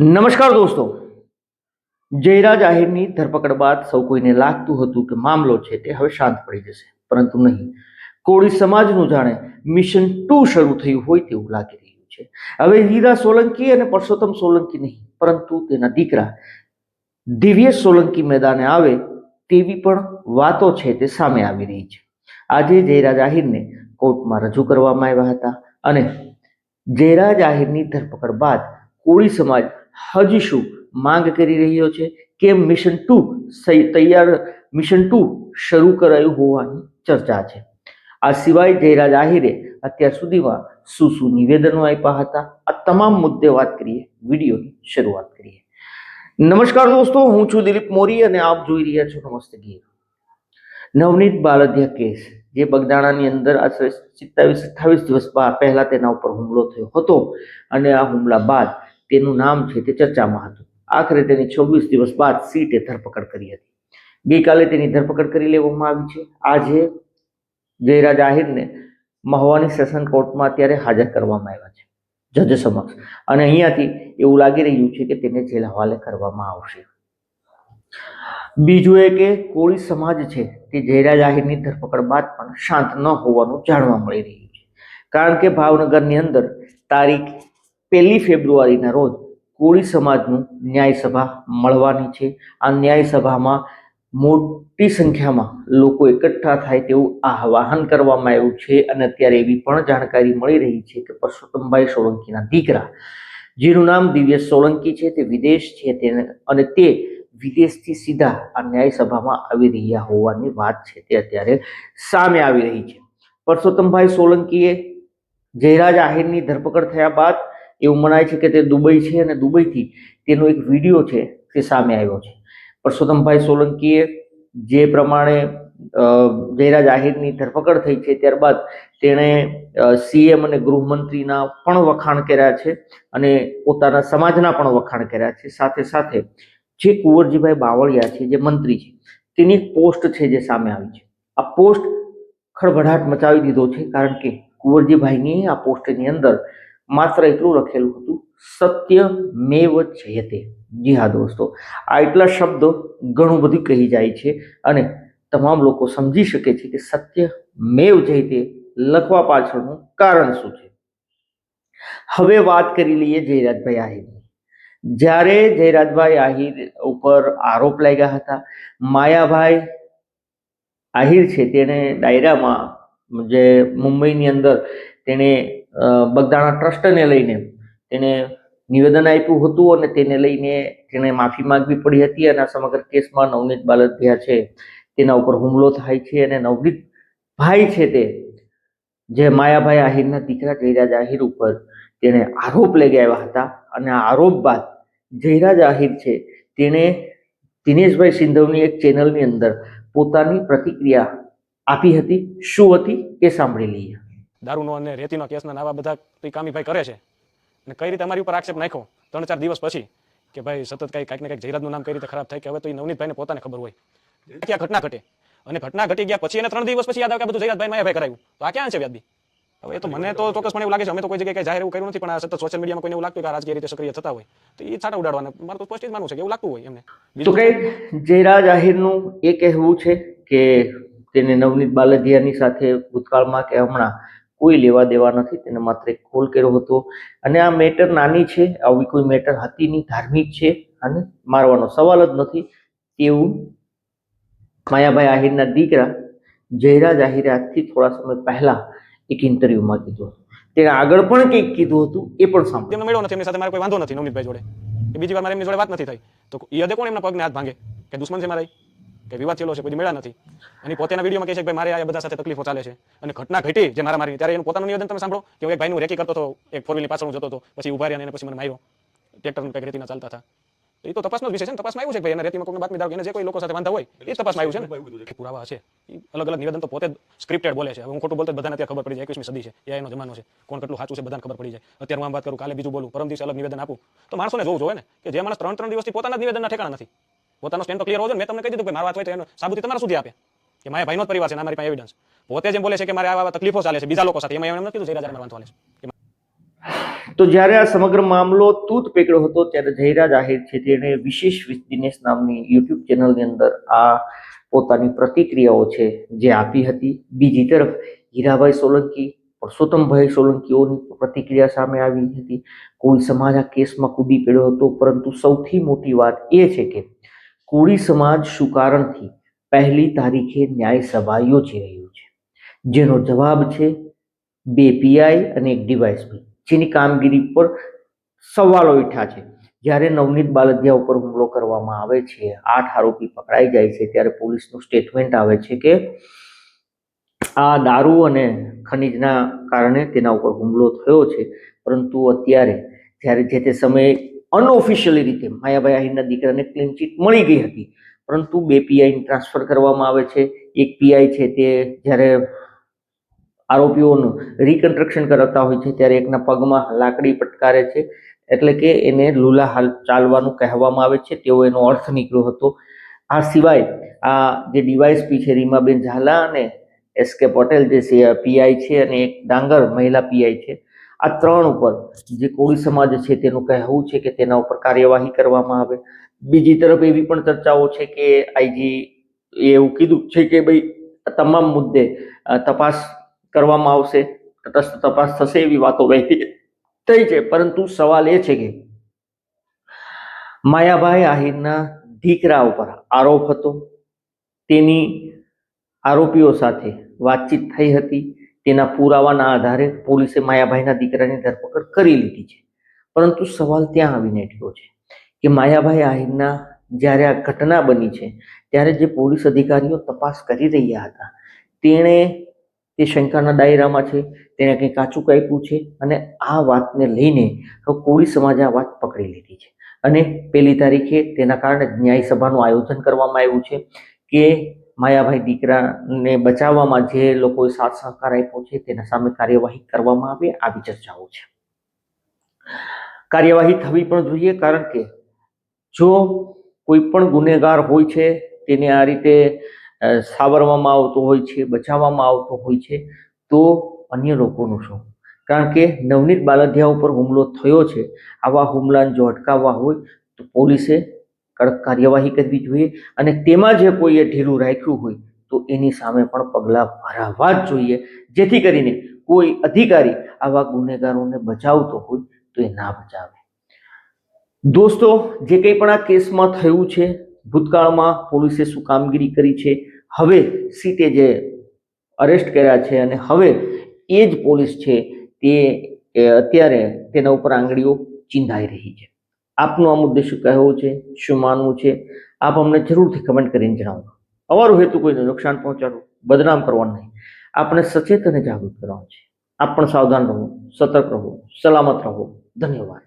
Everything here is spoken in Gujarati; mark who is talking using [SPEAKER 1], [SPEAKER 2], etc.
[SPEAKER 1] નમસ્કાર દોસ્તો. જયરાજ આહિરની ધરપકડ બાદ સૌ કોઈને લાગતું હતું કે મામલો છે તે હવે શાંત પડી જશે. પરંતુ નહીં. કોળી સમાજનું જાણે મિશન ટુ શરૂ થયું હોય તેવું લાગી રહ્યું છે. હવે હીરા સોલંકી અને પરસોત્તમ સોલંકી નહીં, પરંતુ તેના દીકરા દિવ્યેશ સોલંકી મેદાને આવે તેવી પણ વાતો છે તે સામે આવી રહી છે. આજે જયરાજ આહિરને કોર્ટમાં રજૂ કરવામાં આવ્યા હતા અને જયરાજ આહિરની ધરપકડ બાદ કોળી સમાજ હજી શું માંગ કરી રહ્યો છે કે મિશન ટુ તૈયાર મિશન ટુ શરૂ કરાયું હોવાની ચર્ચા છે. આ સિવાય જયરાજ આહિરે અત્યાર સુધીમાં શું શું નિવેદનો આપ્યા હતા? આ તમામ મુદ્દે વાત કરીએ, વિડીયોની શરૂઆત કરીએ. નમસ્કાર દોસ્તો, હું છું દિલીપ મોરી અને આપ જોઈ રહ્યા છો નમસ્તે ગીર. નવનીત બાલદિયા કેસ, જે બગદાણાની અંદર આશરે સિત્તાવીસ અઠ્ઠાવીસ દિવસ પહેલા તેના ઉપર હુમલો થયો હતો અને આ હુમલા બાદ તેનું નામ છે તે ચર્ચામાં હતું. આખરે તેની છવ્વીસ દિવસ બાદ સીટે ધરપકડ કરી હતી. ગઈકાલે તેની ધરપકડ કરી લેવામાં આવી છે. આજે જયરાજ આહિરને મહવાની સેશન કોર્ટમાં અત્યારે હાજર કરવામાં આવ્યા છે, જજ સમક્ષ. અને અહીંયાથી એવું લાગી રહ્યું છે કે તેને જેલ હવાલે કરવામાં આવશે. બીજું એ કે કોળી સમાજ છે તે જયરાજ આહિરની ધરપકડ બાદ પણ શાંત ન હોવાનું જાણવા મળી રહ્યું છે. કારણ કે ભાવનગરની અંદર તારીખ પહેલી ફેબ્રુઆરીના રોજ કોળી સમાજનું ન્યાયસભા મળવાની છે. આ ન્યાયસભામાં મોટી સંખ્યામાં લોકો એકઠા થાય તેવું આહ્વાન કરવામાં આવ્યું છે અને અત્યારે એવી પણ જાણકારી મળી રહી છે કે પરસોત્તમભાઈ સોલંકીના દીકરા, જેનું નામ દિવ્યેશ સોલંકી છે, તે વિદેશ છે તેને અને તે વિદેશથી સીધા આ ન્યાયસભામાં આવી રહ્યા હોવાની વાત છે. તે અત્યારે સામે આવી રહી છે. પરસોત્તમભાઈ સોલંકીએ જયરાજ આહિરની ધરપકડ થયા બાદ એવું મનાય છે કે તે દુબઈ છે અને દુબઈથી તેનો એક વીડિયો છે તે સામે આવ્યો છે. પરસોત્તમભાઈ સોલંકીએ જે પ્રમાણે જયરાજ આહિરની ધરપકડ થઈ છે ત્યારબાદ તેણે સીએમ અને ગૃહમંત્રીના પણ વખાણ કર્યા છે અને પોતાના સમાજના પણ વખાણ કર્યા છે. સાથે સાથે જે કુંવરજીભાઈ બાવળિયા છે, જે મંત્રી છે, તેની એક પોસ્ટ છે જે સામે આવી છે. આ પોસ્ટ ખળભળાટ મચાવી દીધો છે કારણ કે કુંવરજીભાઈની આ પોસ્ટની અંદર માત્ર એટલું લખેલું હતું, સત્ય મેવ જયતે. જી હા દોસ્તો, આ એટલા શબ્દો ઘણું બધું કહી જાય છે અને તમામ લોકો સમજી શકે છે કે સત્ય મેવ જયતે લખવા પાછળનું કારણ શું છે. હવે વાત કરી લઈએ જયરાજભાઈ આહિરની. જ્યારે જયરાજભાઈ આહિર ઉપર આરોપ લાગ્યા હતા, માયાભાઈ આહિર છે, તેણે ડાયરામાં જે મુંબઈની અંદર તેણે બગદાણા ટ્રસ્ટને લઈને તેણે નિવેદન આપ્યું હતું અને તેને લઈને તેણે માફી માંગવી પડી હતી અને આ સમગ્ર કેસમાં નવનીત બાલદિયા છે તેના ઉપર હુમલો થાય છે અને નવનીત ભાઈ છે તે, જે માયાભાઈ આહિરના દીકરા જયરાજ આહિર ઉપર તેણે આરોપ લઈ ગયા હતા અને આ આરોપ બાદ જયરાજ આહિર છે તેણે દિનેશભાઈ સિંધવની એક ચેનલની અંદર પોતાની પ્રતિક્રિયા આપી હતી, શું હતી એ સાંભળી લઈએ.
[SPEAKER 2] દારૂનો અને રેતીનો કેસના નાવા બધા કામીભાઈ કરે છે? અને કઈ રીતે અમારી ઉપર આક્ષેપ નાખ્યો? ત્રણ ચાર દિવસ પછી કે ભાઈ સતત કઈ કાંઈક ને કંઈક જયરાજનું નામ કઈ રીતે ખરાબ થાય કે હવે તો એ નવનીતભાઈને પોતાને ખબર હોય. કે આ ઘટના ઘટે? અને ઘટના ઘટી ગયા પછી એને ત્રણ દિવસ પછી યાદ આવે કે બધું જયરાજભાઈ માયાભાઈ કરાવ્યું તો આ ક્યાં છે વ્યાજબી? હવે એ તો મને તો ચોક્કસપણે એવું લાગે છે અમે તો કોઈ જગ્યાએ જાહેર એવું કર્યું નથી પણ આ સતત સોશિયલ મીડિયામાં કોઈને એવું લાગતું કે આ રાજકીય રીતે સક્રિય થતા હોય તો એ છાટા ઉડાડવાના. મારે તો સ્પષ્ટ જ માનવું છે કે એવું લાગતું હોય એમને.
[SPEAKER 1] તો
[SPEAKER 2] બીજું
[SPEAKER 1] કઈ જયરાજ આહિરનું એ કહેવું છે કે તેને નવનીત બાલદિયાની સાથે ભૂતકાળમાં કે હમણાં કોઈ લેવા દેવા નથી. તેને માત્ર એક કોલ કર્યો હતો. અને આ મેટર નાની છે. આવી કોઈ મેટર હતી નહીં, ધાર્મિક છે અને મારવાનો સવાલ જ નથી. તેવું માયાભાઈ આહિરના દીકરા જયરાજ આહિરે આજથી થોડા સમય પહેલા એક ઇન્ટરવ્યુમાં કીધું તેણે આગળ પણ કંઈક કીધું હતું, એ પણ સાંભળ્યું.
[SPEAKER 2] મળ્યો નથી, એમની સાથે મારે કોઈ વાંધો નથી, નવનીતભાઈ જોડે. બીજી વાર મારે એમની જોડે વાત નથી થઈ. તો હદે કોણ એમના પગને હાથ ભાંગે? કે દુશ્મન છે મારા? કે વિવાદ થયેલો છે પછી મળ્યા નથી. અને પોતાના વિડીયોમાં કહે છે કે ભાઈ મારે આ બધા સાથે તકલીફો ચાલે છે. અને ઘટના ઘટી જે મારા મારી ત્યારે એનું પોતાનું નિવેદન તમે સાંભળો કે હું એક ભાઈનું રેકી કરતો હતો એક ફોર વ્હીલની પાછળ હું જતો હતો પછી ઊભા રહ્યા અને પછી મને માર્યો. ટ્રેક્ટરનું કંઈક રેતીના ચાલતા હતા. એ તો તપાસનો વિષય છે તપાસમાં આવ્યું છે ભાઈ એના રેતીમાં કોઈને બાતમીદાર એને જે કોઈ લોકો સાથે વાંધા હોય એ તપાસમાં આવ્યું છે ને? પુરાવા છે. અલગ અલગ નિવેદન તો પોતે સ્ક્રિપ્ટેડ બોલે છે. હવે હું ખોટું બોલતો બધાને અત્યારે ખબર પડી જાય એકવીસમી સદી છે. એ એનો જમાનો છે. કોણ કેટલું સાચું છે બધાને ખબર પડી જાય. અત્યારે હું આમ વાત કરું કાલે બીજું બોલું. પરમ દિવસે અલગ નિવેદન આપું. તો માણસોને જોવું જોવે ને કે જે માણસ ત્રણ ત્રણ દિવસથી પોતાના નિવેદનના ઠેકાણા નથી. પોતાનો સ્ટેન્ડ તો ક્લિયર હોવો ને, મેં તમને કહી દીધું કે મારા વાત હોય તો એનો સાબુતી તમારા સુધી આપે. કે મારા ભાઈનો પરિવાર છે અને મારી પાસે એવિડન્સ પોતે જેમ બોલે છે કે મારે આવા તકલીફો ચાલે છે, બીજા લોકો સાથે. એમાં એમને કીધું, જયરાજ મારે વાંધો
[SPEAKER 1] તો જ્યારે આ સમગ્ર મામલો તૂત પેકડ્યો હતો, ત્યારે જયરાજ આહિર છે તેણે વિશેષ દિનેશ નામની યુટ્યુબ ચેનલની અંદર આ પોતાની પ્રતિક્રિયાઓ છે જે આપી હતી. બીજી તરફ, હીરાભાઈ સોલંકી, પરસોત્તમભાઈ સોલંકીઓની પ્રતિક્રિયા સામે આવી હતી. કોઈ સમાજ આ કેસમાં કૂદી પડ્યો હતો, પરંતુ સૌથી મોટી વાત એ છે કે કોળી સમાજ શું કારણથી પહેલી તારીખે ન્યાય સભા યોજી રહ્યું છે? જેનો જવાબ છે બે પીઆઈ અને એક ડીવાયસપી, જેની કામગીરી પર સવાલો ઉઠ્યા છે. જ્યારે નવનીત બાલદિયા ઉપર હુમલો કરવામાં આવે છે, આઠ આરોપી પકડાઈ જાય છે, ત્યારે પોલીસનું સ્ટેટમેન્ટ આવે છે કે આ દારૂ અને ખનીજના કારણે તેના ઉપર હુમલો થયો છે. પરંતુ અત્યારે, જ્યારે જે તે સમયે અનઓફિશિયલી રીતે માયાભાઈ આહિરના દીકરાને ક્લીન ચીટ મળી ગઈ હતી. પરંતુ બે પીઆઈને ટ્રાન્સફર કરવામાં આવે છે. એક પીઆઈ છે તે જ્યારે આરોપીઓનું રિકન્સ્ટ્રક્શન કરાવતા હોય છે ત્યારે એકના પગમાં લાકડી પટકારે છે. એટલે કે એને લુલા હાલ ચાલવાનું કહેવામાં આવે છે. તેવો એનો અર્થ નીકળ્યો હતો. આ સિવાય આ જે ડીવાયસપી છે રીમાબેન ઝાલા અને એસ કે પટેલ જે પીઆઈ છે અને એક ડાંગર મહિલા પીઆઈ છે આ ત્રણ ઉપર જે કોળી સમાજ છે તેનું કહેવું છે કે તેના ઉપર કાર્યવાહી કરવામાં આવે. બીજી તરફ એવી પણ ચર્ચાઓ છે કે આઈજી એવું કીધું છે કે ભાઈ તમામ મુદ્દે તપાસ કરવામાં આવશે, તટસ્થ તપાસ થશે એવી વાતો વહેતી થઈ છે. પરંતુ સવાલ એ છે કે માયાભાઈ આહિરના દીકરા ઉપર આરોપ હતો. તેની આરોપીઓ સાથે વાતચીત થઈ હતી. તેના પુરાવાના આધારે પોલીસે માયાભાઈના દીકરાની ધરપકડ કરી લીધી છે. પરંતુ સવાલ ત્યાં આવીને એટલો છે કે માયાભાઈ આહિરના જ્યારે આ ઘટના બની છે, ત્યારે જે પોલીસ અધિકારીઓ તપાસ કરી રહ્યા હતા, તેણે તે શંકાના દાયરામાં છે, તેણે કંઈ કાચું કાપ્યું છે અને આ વાતને લઈને કોળી સમાજે આ વાત પકડી લીધી છે. અને પહેલી તારીખે તેના કારણે ન્યાયસભાનું ન્યાય સભાનું આયોજન કરવામાં આવ્યું છે કે માયાભાઈ દીકરાને બચાવવામાં જે લોકોએ સાથ સહકાર આપ્યો છે તેના સામે કાર્યવાહી કરવામાં આવે આવી ચર્ચાઓ છે. કાર્યવાહી થવી પણ જોઈએ કારણ કે જો કોઈ પણ ગુનેગાર હોય છે તેને આ રીતે સાવરવામાં આવતો હોય છે, બચાવવામાં આવતો હોય છે, તો અન્ય લોકોનું શું? કારણ કે નવનીત બાલધિયા ઉપર હુમલો થયો છે, આવા હુમલાને જો અટકાવવા હોય તો પોલીસે કડક કાર્યવાહી કરવી જોઈએ અને તેમાં જે કોઈએ ઢીલું રાખ્યું હોય તો એની સામે પણ પગલાં ભરાવવા જ જોઈએ. જેથી કરીને કોઈ અધિકારી આવા ગુનેગારોને બચાવતો હોય તો એ ના બચાવે. દોસ્તો, જે કંઈ પણ આ કેસમાં થયું છે, ભૂતકાળમાં પોલીસે શું કામગીરી કરી છે, હવે સીટે જે અરેસ્ટ કર્યા છે અને હવે એ જ પોલીસ છે તે અત્યારે તેના ઉપર આંગળીઓ ચીંધાઈ રહી છે. આપનું આ મુદ્દે શું કહેવું છે, શું માનવું છે, આપ અમને જરૂરથી કમેન્ટ કરીને જણાવો અમારો હેતુ કોઈને નુકસાન પહોંચાડવું, બદનામ કરવાનું નહીં. આપણે સચેત અને જાગૃત કરવાનું છે. આપ પણ સાવધાન રહો, સતર્ક રહો, સલામત રહો. ધન્યવાદ.